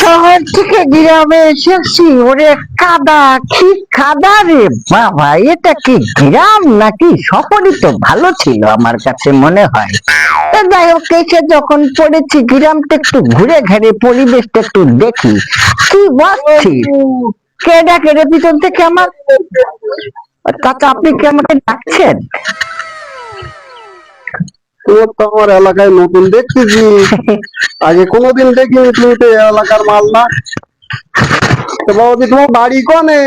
শহর থেকে গ্রামে এসেছি, ওরে কাদা, কি কাদা রে বাবা, এটা কি গ্রাম নাকি শহরই তো ভালো ছিল আমার কাছে মনে হয়। যাই হোক, এসে যখন পড়েছি, গ্রামটা একটু ঘুরে ঘাড়ে পরিবেশটা একটু দেখি। কি বলছি কে ডাকে রে পিছন থেকে আমার কাকা, আপনি কি আমাকে ডাকছেন? তো আমার এলাকায় নতুন দেখতেছি। আগে কোনোদিন দেখিনি তুমি তো এলাকার মাল না তো বাবাজি তোমার বাড়ি কনে?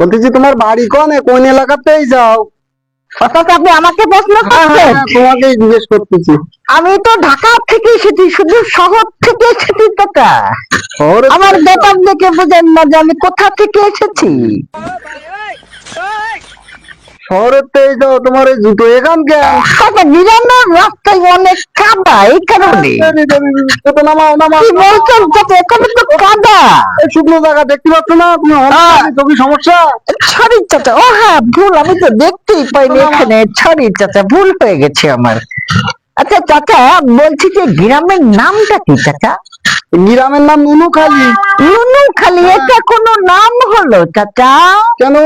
বলতেছি তোমার বাড়ি কনে? কোন এলাকাতেই যাও? অর্থাৎ আপনি আমাকে প্রশ্ন হ্যাঁ, হ্যাঁ, করছেন? তোমাকেই জিজ্ঞেস করতেছি। আমি তো ঢাকা থেকে এসেছি শুধু শহর থেকে এসেছি কাকা আমার বেতন দেখে বুঝেন না যে আমি কোথা থেকে এসেছি। শহরেতেই যাও তোমার এই জুতো এখান কাকা গ্রামের রাস্তায় অনেক কাদা এই কারণে। নামাও কি বলছেন এখানে তো কাদা। শুকনো জায়গা দেখতে পাচ্ছ না? তুমি হ্যাঁ। তুমি সমস্যা? চাচা ও হ্যাঁ ভুল আমি তো দেখতেই পাইনি এখানে। ছড়ি চাচা ভুল হয়ে গেছে আমার। আচ্ছা চাচা বলছি যে গ্রামের নামটা কি চাচা? গ্রামের নাম নুনুখালি। নুনু খালি এটা কোনো নাম হলো চাচা? কেন?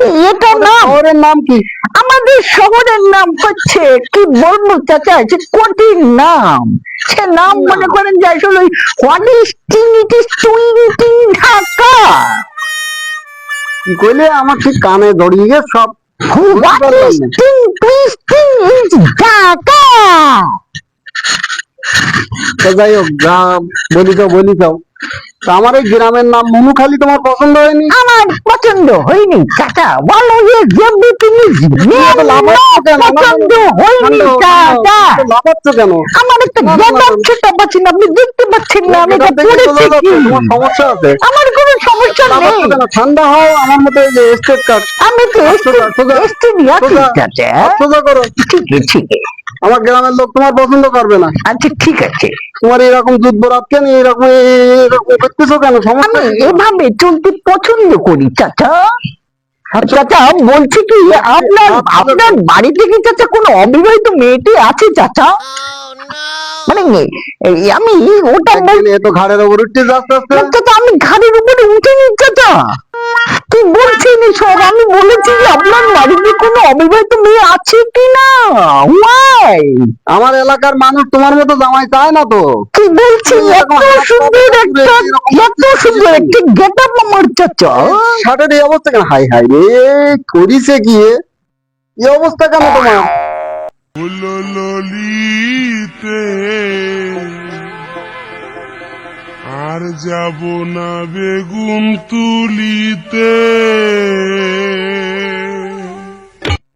এটা নাম? শহরের নাম কি? আমাদের শহরের নাম হচ্ছে কি বলব চাচা যে কঠিন নাম। সে নাম মনে করেন যে আসলে ওই হোয়াট ইজ টিং ইট ইজ টুইং টিং ঢাকা। কি কইলে? আমার ঠিক কানে জড়িয়ে গেছে সব। What is ting twisting is Dhaka. তো যাই হোক যা বলি তো বলি যাও তা আমার এই গ্রামের নাম নুনুখালি তোমার পছন্দ হয়নি? আমার পছন্দ হয়নি চাচা বলো যে এভরিথিং ইজ তো লাফাচ্ছ কেন? পছন্দ হয়নি লাফাচ্ছ কেন? আমার একটা গেদার খেতে পাচ্ছি না। আপনি দেখতে পাচ্ছেন না আমি এটা পড়েছি। কি সমস্যা আছে। আমার কোনো সমস্যা নেই। ঠান্ডা হও আমার মতো এই যে স্টেট কার্ড আমি তো এসছি ঠিক আছে ঠিক আছে। আমার গ্রামের লোক তোমার পছন্দ করবে না। আচ্ছা ঠিক আছে। তোমার এরকম দুধ বরাত কেন এরকম এরকম করতেছো কেন? সমস্যা এভাবে চলতে পছন্দ করি চাচা। চাচা বলছি কি আপনার। আপনার বাড়ি থেকে চাচা কোনো অবিবাহিত মেয়েটি আছে চাচা? মানে আমি ওটা তো ঘাড়ের ওপর উঠতে চাচা আমি ঘাড়ের উপরে উঠিনি চাচা। কি বলছেন সব বলেছি যে আপনার বাড়িতে কোনো অবিবাহিত মেয়ে আছে কি না ওয়াই আমার এলাকার মানুষ তোমার মতো জামাই চায় না তো। কি বলছি? এত সুন্দর একটা এত সুন্দর একটি গেট আপ আমার চাচা। শার্টের এই অবস্থা কেন? হাই হাই রে করিছে কি এ? এই অবস্থা কেন তোমার? ললিতে আর যাব না বেগুন তুলিতে।